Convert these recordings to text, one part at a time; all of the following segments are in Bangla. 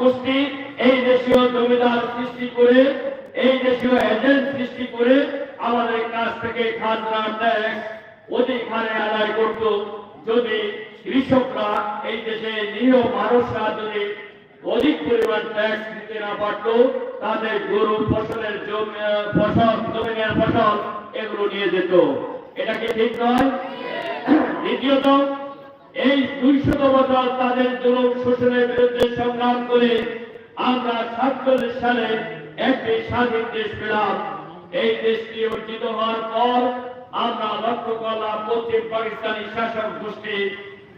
গোষ্ঠী এই দেশীয় জমিদার সৃষ্টি করে এই দেশীয় এজেন্ট সৃষ্টি করে আমাদের কাছ থেকে খাজনা ট্যাক্স অধিক হারে আদায় করত। যদি কৃষকরা এই দেশে নিরীহ মানুষরা যদি অধিক পরিমাণ ট্যাক্স দিতে না পারত তাদের গরু ফসলের জমি ফসল জমিনের ফসল এগুলো নিয়ে যেত। এটা কি ঠিক নয়? দ্বিতীয়ত এই দুইশত বছর তাদের জুলুম শোষণের বিরুদ্ধে সংগ্রাম করে আমরা সাতচল্লিশ সালে একটি স্বাধীন দেশ পেলাম। এই দেশটি অর্জিত হওয়ার পর আমরা লক্ষ্য করলাম পশ্চিম পাকিস্তানি শাসক গোষ্ঠী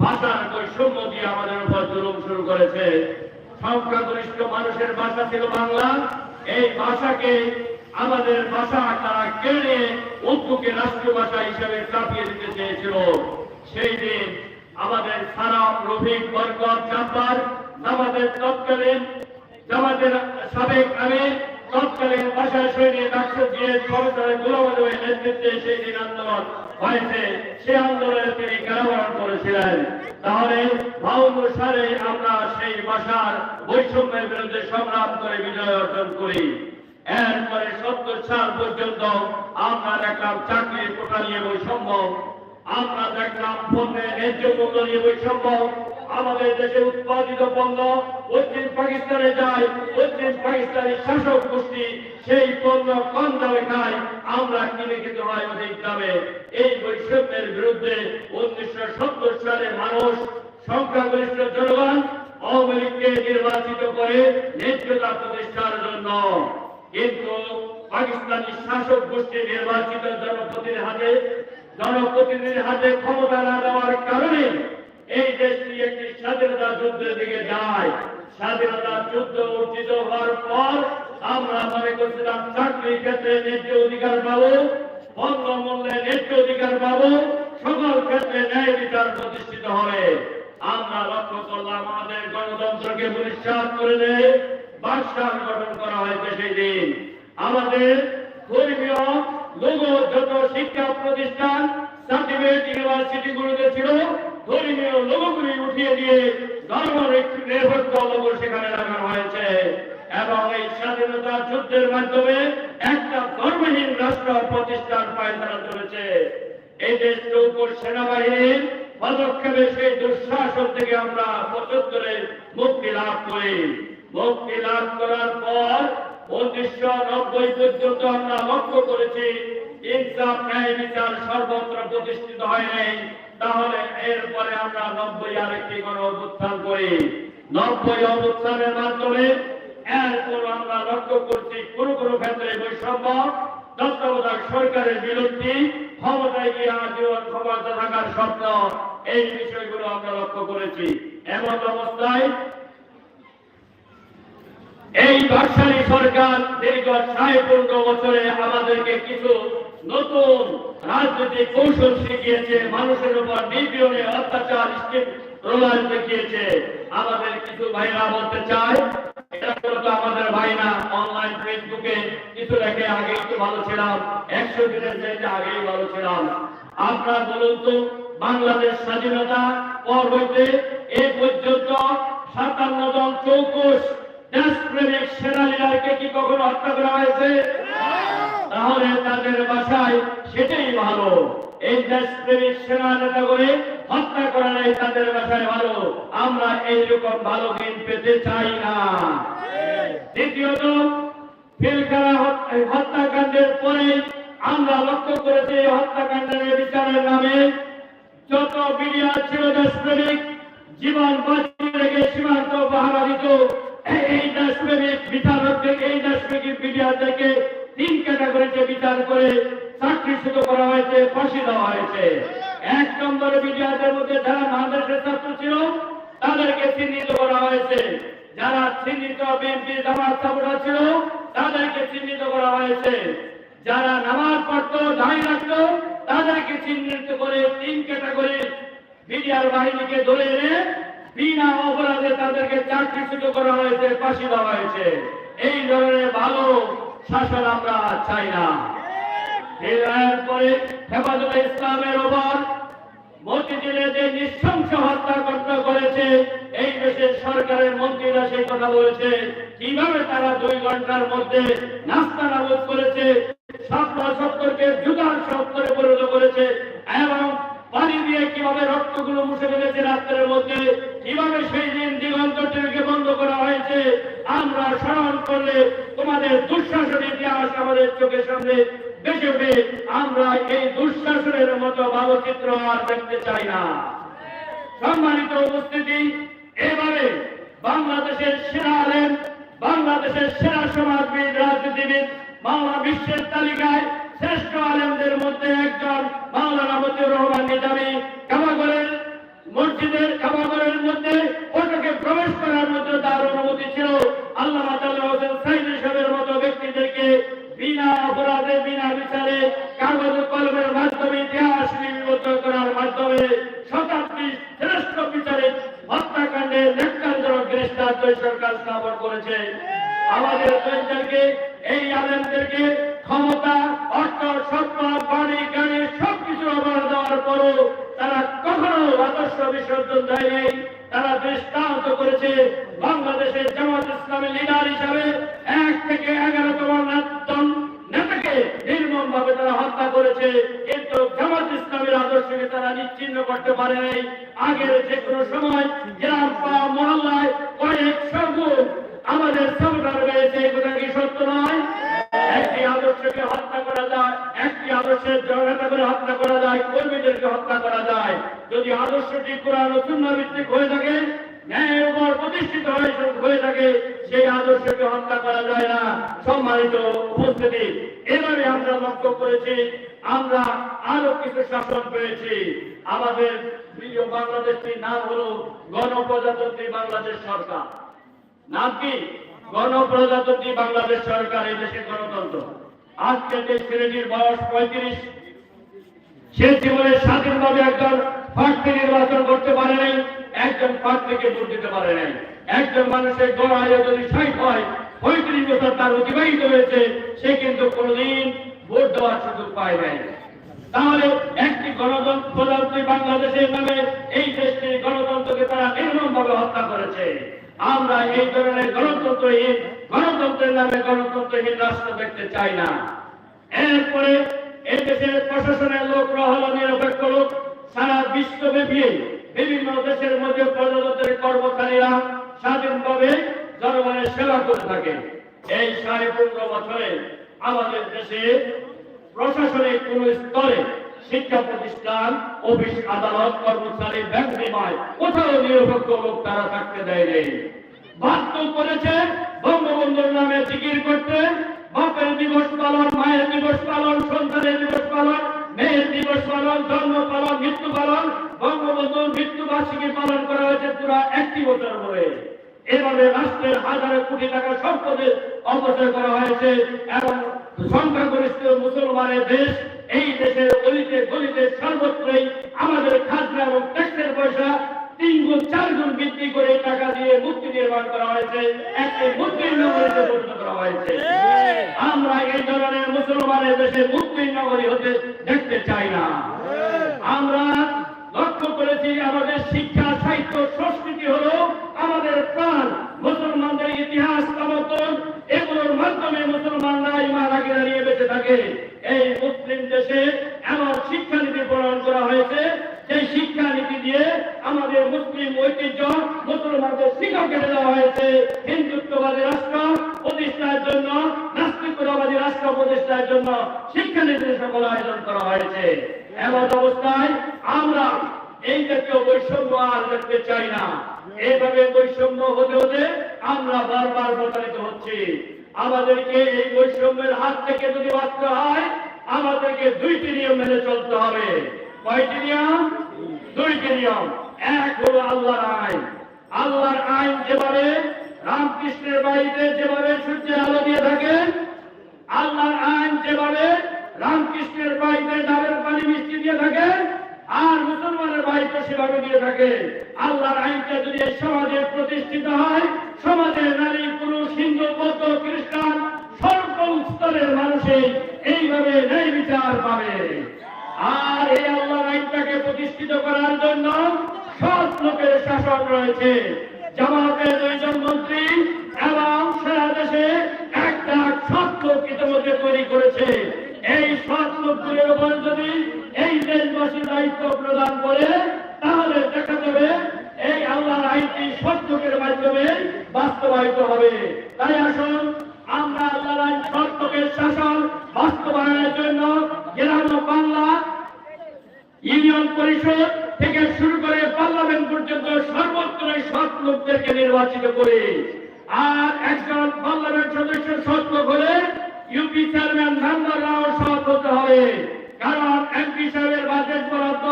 ভাষার বৈষম্য দিয়ে আমাদের উপর জুলুম শুরু করেছে। সংখ্যাগরিষ্ঠ মানুষের ভাষা ছিল বাংলা। এই ভাষাকে আমাদের ভাষা তারা কেড়ে উর্দুকে রাষ্ট্রীয় ভাষা হিসেবে চাপিয়ে দিতে চেয়েছিল। সেই দিন আমাদের সারা রফিক বরকত জাম্পার আমাদের তৎকালীন জামাতের সাবেক আমির, তৎকালীন ভাষা শৈলী ডাক্তার দিয়ে প্রফেসর গুলামের নেতৃত্বে সেই দিন আন্দোলন হয়েছে। সে আন্দোলনে তিনি কারাবরণ করেছিলেন। তাহলে বাউন্ন সালে আমরা সেই ভাষার বৈষম্যের বিরুদ্ধে সংগ্রাম করে বিজয় অর্জন করি। এরপরে সত্তর সাল পর্যন্ত আমরা দেখলাম চাকরির কোটা নিয়ে বৈষম্য আমরা দেখলাম পণ্যের ন্যায্য মূল্য নিয়ে বৈষম্য। আমাদের দেশে উৎপাদিত পণ্য পশ্চিম পাকিস্তানে যায় পশ্চিম পাকিস্তানি শাসক গোষ্ঠী সেই পণ্য কম দামে খায়, আমরা কিনে খেতে হয় অধিক দামে। এই বৈষম্যের বিরুদ্ধে উনিশশো সত্তর সালে মানুষ সংখ্যাগরিষ্ঠ জনগণ আওয়ামী লীগকে নির্বাচিত করে ন্যায্যতা প্রতিষ্ঠার জন্য। কিন্তু পাকিস্তানি শাসক গোষ্ঠী নির্বাচিত জনপ্রতিনিধির হাতে জনপ্রতিনিধির হাতে ক্ষমতা না দেওয়ার কারণে এই দেশটি একটি স্বাধীনতা যুদ্ধের দিকে যায়। স্বাধীনতা যুদ্ধ অর্জিত হওয়ার পর আমরা মনে করছিলাম চাকরির ক্ষেত্রে ন্যায্য অধিকার পাবো পণ্য মূল্যে ন্যায্য অধিকার পাবো, সকল ক্ষেত্রে ন্যায় বিচার প্রতিষ্ঠিত হবে। আমরা লক্ষ্য করলাম আমাদের গণতন্ত্রকে পরিষ্কার করে দেয় বাদশাহ গঠন করা হয়েছে সেই দিন। আমাদের ধর্মীয় লোক যত শিক্ষা প্রতিষ্ঠান সার্টিফিকেট ইউনিভার্সিটি ছিল। ধর্মীয় লোকগুলি উঠিয়ে দিয়ে ধর্ম নিরপেক্ষ লোক সেখানে লাগানো হয়েছে। এবং এই স্বাধীনতা যুদ্ধের মাধ্যমে একটা ধর্মহীন রাষ্ট্র প্রতিষ্ঠান পায়তারা চলেছে এই দেশটির উপর সেনাবাহিনীর পদক্ষেপে সেই দুঃশাসন থেকে আমরা পঁচাত্তরে মুক্তি লাভ করি। মুক্তি লাভ করার পর উনিশশো নব্বই পর্যন্ত আমরা লক্ষ্য করেছি, ইনসাফ, ন্যায় বিচার সর্বত্র প্রতিষ্ঠিত হয় নাই। তাহলে এরপরে আমরা নব্বই আরেকটি গণ করি। নব্বই অভ্যুত্থানের মাধ্যমে এরপর আমরা লক্ষ্য করছি কোন কোন ক্ষেত্রে বৈষম্য তত্ত্বাবধায়ক সরকারের বিরুদ্ধে ক্ষমতায় গিয়ে আজীবন ক্ষমতা থাকার স্বপ্ন, এই বিষয়গুলো আমরা লক্ষ্য করেছি। এমন অবস্থায় এই বাকশালী সরকার দীর্ঘ সাড়ে পনেরো বছরে আমাদেরকে কিছু নতুন রাজনৈতিক কৌশল শিখিয়েছে, মানুষের উপর নিপীড়নে অত্যাচার প্রলয় দেখিয়েছে। আমাদের কিছু ভাইরা বলতে চায় আমাদের অনলাইন ফেসবুকে কিছু লেখে আগে একটু ভালো ছিলাম, একশো দিনের আগেই ভালো ছিলাম। আপনারা বলুন তো, বাংলাদেশ স্বাধীনতা পর হইতে এ পর্যন্ত সাতান্ন জন চৌকুশ দেশপ্রেমিক সেনা লিডারকে কি কখনো হত্যা করা হয়েছে? তাহলে তাদের বাসায় সেটাই ভালো। এই দেশপ্রেমিক সেনা নেতা করে হত্যা করা নাই, তাদের বাসায় ভালো। আমরা এইরকম ভালো দিন পেতে চাই না। দ্বিতীয়ত ফিলকারা হত্যাকাণ্ডের পরে আমরা লক্ষ্য করেছি, এই হত্যাকাণ্ডের বিচারের নামে যত মিডিয়া ছিল দেশপ্রেমিক, জীবন বাঁচিয়ে রেখে সীমান্ত পাহারা দিত। এই দেশপ্রেমিক বিচারকদের এই দেশপ্রেমিক মিডিয়াদেরকে তিন ক্যাটাগরিতে বিচার করে চাকরিচ্যুত করা হয়েছে, ফাঁসি দেওয়া হয়েছে। এক নম্বরে মিডিয়াদের মধ্যে যারা বাংলাদেশের ছাত্র ছিল, তাদেরকে চিহ্নিত করা হয়েছে। যারা চিহ্নিত বিএনপি জামাত সাপোর্টার ছিল, তাদেরকে চিহ্নিত করা হয়েছে। যারা নামাজ পড়তো, দাঁড়িয়ে রাখতো, তাদেরকে চিহ্নিত করে তিন ক্যাটাগরি মিডিয়ার বাহিনীকে ধরে এনে বিনা অপরাধে তাদেরকে চাকরিচ্যুত করা হয়েছে, ফাঁসি দেওয়া হয়েছে। এই ধরনের ভালো শাসন আমরা চাই না। হেফাজতে ইসলামের ওপর মতিঝিলে যে নৃশংস করেছে, এই দেশের সরকারের মন্ত্রীরা সেই কথা বলেছে। কীভাবে তারা দুই ঘণ্টার মধ্যে নাস্তা নাবুদ করেছে সত্তরে পরিণত করেছে, এবং পানি দিয়ে কীভাবে রক্তগুলো মুছে ফেলেছে রাত্রের মধ্যে, কীভাবে সেই দিন দিগন্ত টিভিকে বন্ধ করা হয়েছে, আমরা স্মরণ করলে তোমাদের দুঃশাসন ইতিহাস আমাদের চোখের সামনে বেঁচে আমরা এই দুঃশাসনের মতো ভাবচিত্র আর দেখতে চাই না। সম্মানিত উপস্থিতি, এবারে বাংলাদেশের সেরা আলেম, বাংলাদেশের সেরা সমাজবিদ, রাজনীতিবিদ বাংলা বিশ্বের তালিকায় শ্রেষ্ঠ আলেমদের মধ্যে একজন মাওলানা মতিউর রহমান নিজামী কামাগরের মসজিদের কামাগরের মধ্যে ওটাকে প্রবেশ করার মধ্যে তার অনুমতি ছিল। আল্লাহ হোসেন সাইদি সাহেবের মতো ব্যক্তিদেরকে বিনা অপরাধে, বিনা বিচারে কাগজ কলমের মাধ্যমে ইতিহাস লিপিবদ্ধ করার মাধ্যমে শতাব্দী শ্রেষ্ঠ বিচারে হত্যাকাণ্ডে গ্রেস্তার দুই সরকার স্থাপন করেছে। আমাদের দুইজনকে এই আলেমদেরকে ক্ষমতা, অর্থ, সম্পদ বাড়ি গাড়ি সবকিছু অবহার দেওয়ার পরও তারা কখনো আদর্শ বিসর্জন দেয়নি। তারা দৃষ্টান্ত করেছে বাংলাদেশের জামাত ইসলামী লিডার হিসাবে এক থেকে এগারোতম জন নেতাকে নির্মম ভাবে তারা হত্যা করেছে। কিন্তু জামাত ইসলামের আদর্শকে তারা নিচ্ছিন্ন করতে পারে নাই আগের যে কোনো সময় হত্যা করা যায়, কর্মীদেরকে হত্যা করা যায়। যদি আদর্শটি কোরআন শূন্য ভিত্তিক হয়ে থাকে, ন্যায়ের উপর প্রতিষ্ঠিত হয়ে হয়ে থাকে, সেই আদর্শকে হত্যা করা যায় না। সম্মানিত উপস্থিতি, এভাবে আমরা লক্ষ্য করেছি, আমরা আরও কিছু শাসন পেয়েছি। আমাদের প্রিয় বাংলাদেশটির নাম হলো গণপ্রজাতন্ত্রী বাংলাদেশ সরকার। নাম কি? গণপ্রজাতন্ত্রী বাংলাদেশ সরকার, এই দেশের গণতন্ত্র। আজকে যে ছেলেটির বয়স পঁয়ত্রিশ সে জীবনে স্বাধীনভাবে একজন প্রার্থী নির্বাচন করতে পারে নাই, একজন প্রার্থীকে ভোট দিতে পারে নাই। একজন মানুষের গড়ায় যদি ষাট হয়, পঁয়ত্রিশ বছর তার অতিবাহিত হয়েছে, সে কিন্তু কোনোদিন ভোট দেওয়ার সুযোগ পায় নাই। তাহলে একটি গণতন্ত্র প্রধানমন্ত্রী বাংলাদেশের নামে এই দেশটির গণতন্ত্রকে তারা নির্মমভাবে হত্যা করেছে। আমরা এই ধরনের গণতন্ত্রহীন, গণতন্ত্রের নামে গণতন্ত্রহীন রাষ্ট্র দেখতে চাই না। এরপরে এই দেশের প্রশাসনের লোকরা হলো নিরপেক্ষ লোক। সারা বিশ্বব্যাপী বিভিন্ন দেশের মধ্যে প্রজাতন্ত্রের কর্মচারীরা স্বাধীনভাবে জনগণের সেবা করে থাকে। এই সাড়ে পনেরো বছরে আমাদের দেশে প্রশাসনের কোন স্তরে শিক্ষা প্রতিষ্ঠান, অফিস, আদালত, কর্মচারী, ব্যাংক বিমায় কোথাও নিরপেক্ষ লোক তারা থাকতে দেয় নেই। বাধ্য করেছে, বঙ্গবন্ধুর নামে জিকির করতে বাপের দিবস পালন, মায়ের দিবস পালন, সন্তানের দিবস পালন, মেয়ের দিবস পালন, জন্ম পালন, মৃত্যু পালন, বঙ্গবন্ধুর মৃত্যু বার্ষিকী পালন করা হয়েছে পুরো একটি বছর ধরে। এভাবে রাষ্ট্রের হাজার কোটি টাকা সম্পদের অপচয় করা হয়েছে এবং সংখ্যাগরিষ্ঠ মুসলমানের দেশ, এই দেশের অলিতে গলিতে সর্বত্রই আমাদের খাজনা এবং ট্যাক্সের পয়সা তিন গুণ চার গুণ বৃদ্ধি করে টাকা দিয়ে মূর্তি নির্মাণ করা হয়েছে। একটি মূর্তির নগরীতে পরিণত করা হয়েছে। আমরা এই ধরনের মুসলমানের দেশে মুসলিম নগরী হতে দেখতে চাই না। আমরা লক্ষ্য করেছি আমাদের শিক্ষা সাহিত্য সংস্কৃতি হলো আমাদের প্রাণ। মুসলমানদের ইতিহাস সমর্থন এগুলোর মাধ্যমে মুসলমানরা ইমান আগে দাঁড়িয়ে বেঁচে থাকে। এই মুসলিম দেশে এমন শিক্ষানীতি প্রণয়ন করা হয়েছে সেই শিক্ষানীতি দিয়ে আমাদের মুসলিম ঐতিহ্য শিক্ষা কেটে দেওয়া হয়েছে। হিন্দুত্ববাদী রাষ্ট্র প্রতিষ্ঠার জন্য, নাস্তিকতাবাদী রাষ্ট্র প্রতিষ্ঠার জন্য সকল আয়োজন করা হয়েছে। এমন অবস্থায় আমরা এই জাতীয় বৈষম্য আর দেখতে চাই না। বৈষম্য হতে হতে আমরা বারবার হচ্ছি। আমাদেরকে এই বৈষম্যের হাত থেকে যদি বাঁচতে হয়, আমাদেরকে দুইটি নিয়ম মেনে চলতে হবে। কয়টি নিয়ম? দুইটি নিয়ম। এক হলো আইন। যেভাবে রামকৃষ্ণের বাড়িতে যেভাবে সূর্যের আলো দিয়ে থাকেন আল্লাহর আইন যেভাবে রামকৃষ্ণের বাড়িতে ডাবের পানি মিষ্টি দিয়ে থাকে, আর মুসলমানের বাড়িতে সেভাবে দিয়ে থাকে। আল্লাহর আইনটা যদি সমাজে প্রতিষ্ঠিত হয়, সমাজে নারী, পুরুষ, হিন্দু, বৌদ্ধ, খ্রিস্টান সর্ব স্তরের মানুষে এইভাবে ন্যায় বিচার পাবে। আর এই আল্লাহর আইনটাকে প্রতিষ্ঠিত করার জন্য সৎ লোকের শাসন রয়েছে। জামাতের দুইজন মন্ত্রী এবং সারা দেশে এক লাখ সৎ লোক ইতিমধ্যে তৈরি করেছে। এই সৎ লোকগুলোর উপর যদি এই দেশবাসী দায়িত্ব প্রদান করে, তাহলে দেখা যাবে এই আল্লাহর আইনটি সৎ লোকের মাধ্যমে বাস্তবায়িত হবে। তাই আসুন, আমরা আল্লাহর আইন সৎ লোকের শাসন বাস্তবায়নের জন্য গ্রাম বাংলা ইউনিয়ন পরিষদ থেকে শুরু করে পার্লামেন্ট পর্যন্ত সর্বত্র সৎ লোকদেরকে নির্বাচিত করে। আর একজন পার্লামেন্ট সদস্য সৎ লোক হলে ইউপি চেয়ারম্যান মেম্বাররাও সৎ হতে হবে। কারণ এমপি সাহেবের বাজেট বরাদ্দ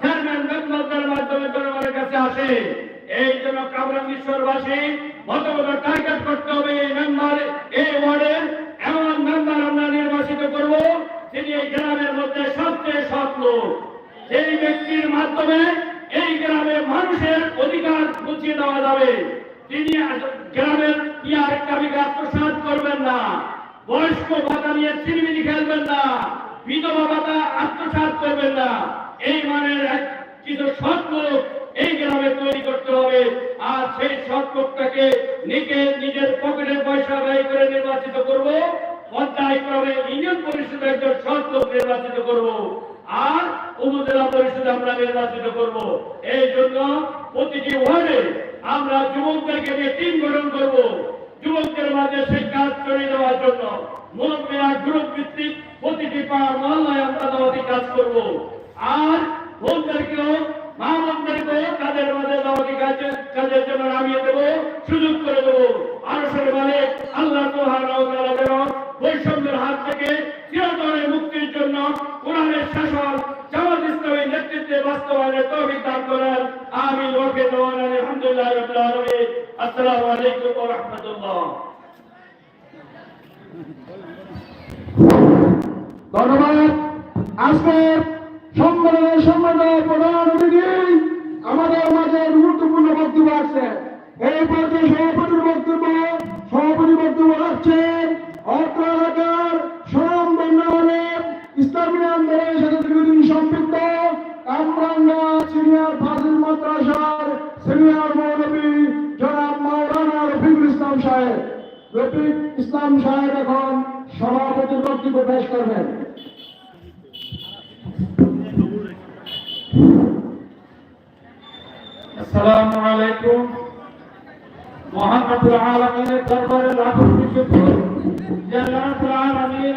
চেয়ারম্যান মেম্বারদের মাধ্যমে জনগণের কাছে আসে। এই জন্য কামরাঙ্গীশ্বরবাসী মতামত টার্গেট করতে হবে এই মেম্বার এই ওয়ার্ডের এমন মেম্বার আমরা নির্বাচিত করব যিনি এই গ্রামের মধ্যে সবচেয়ে সৎ লোক এই ব্যক্তির মাধ্যমে এই গ্রামে মানুষের অধিকার বুঝিয়ে দেওয়া যাবে। তিনি গ্রামের কি আরেকটা বিঘা আত্মসাত করবেন না। বয়স্ক ভাতা নিয়ে চিনিমিনি খেলবেন না। বিধবা ভাতা আত্মসাত করবেন না। এই মানের কিছু সৎ লোক এই গ্রামে তৈরি করতে হবে। আর সেই সৎ লোকটাকে নিজে নিজের পকেটের পয়সা ব্যয় করে নির্বাচিত করব। ক্রমে ইউনিয়ন পরিষদে একজন সৎ লোক নির্বাচিত করব। আর উপজেলা পরিষদে আমরা নির্বাচিত আর তাদের সুযোগ করে দেবো। তাআলা যেন বৈষম্যের হাত থেকে চিরতরে মুক্তির জন্য কোরআনের শাসন জামাত ইসলামী নেতৃত্বে বাস্তবায়নের তৌফিক দান করেন আমিন ওয়া ফি দাওয়ানা আলহামদুলিল্লাহি রাব্বিল আলামিন আসসালামু আলাইকুম ওয়া রাহমাতুল্লাহ ধন্যবাদ। আজকের সম্মেলনের সম্মেলনের প্রধান অতিথি আমাদের মাঝে গুরুত্বপূর্ণ বক্তব্য আছে। এই পর্যায়ে সভাপতির বক্তব্য, সভাপতি বক্তব্য রাখছেন অত্র এলাকার সুনাম বন্যাবনের ইসলামী আন্দোলনের সাথে দীর্ঘদিন সম্পৃক্ত কামরাঙ্গা সিনিয়র ফাজিল মাদ্রাসার সিনিয়র মৌলবী জনাব মাওলানা রফিকুল ইসলাম সাহেব। রফিক ইসলাম সাহেব এখন সভাপতির বক্তব্য পেশ করবেন।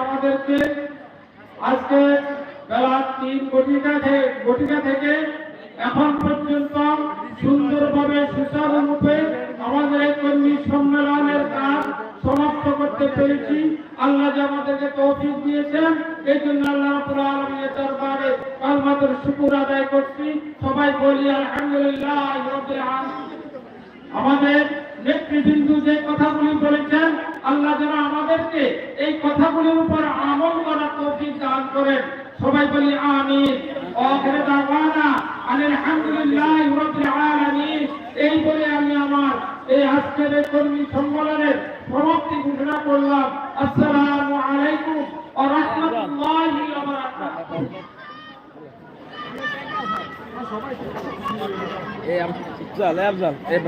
আমাদেরকে আজকে থেকে সুন্দরভাবে সুচারুরূপে আমাদের কর্মী সম্মেলনের কাজ সমাপ্ত করতে পেরেছি। আল্লাহ যে আমাদেরকে তৌফিক দিয়েছেন, এই জন্য আল্লাহ রাব্বুল দরবারে কালমাতুর শুকর আদায় করছি। সবাই বলি, আলহামদুলিল্লাহ আমাদের নেতৃবৃন্দ যে কথাগুলি বলেছেন, আল্লাহ যেন আমাদেরকে এই কথাগুলির উপর আমল করার তৌফিক দান করেন। সবাই বলি দাওয়ানা আলহামদুলিল্লাহ এই বলে আমি আমার এই আজকের কর্মী সম্মেলনের সমাপ্তি ঘোষণা করলাম আসসালামু আলাইকুম ওয়া রাহমাতুল্লাহি ওয়া বারাকাতুহু। এই আফজাল এই আফজাল এই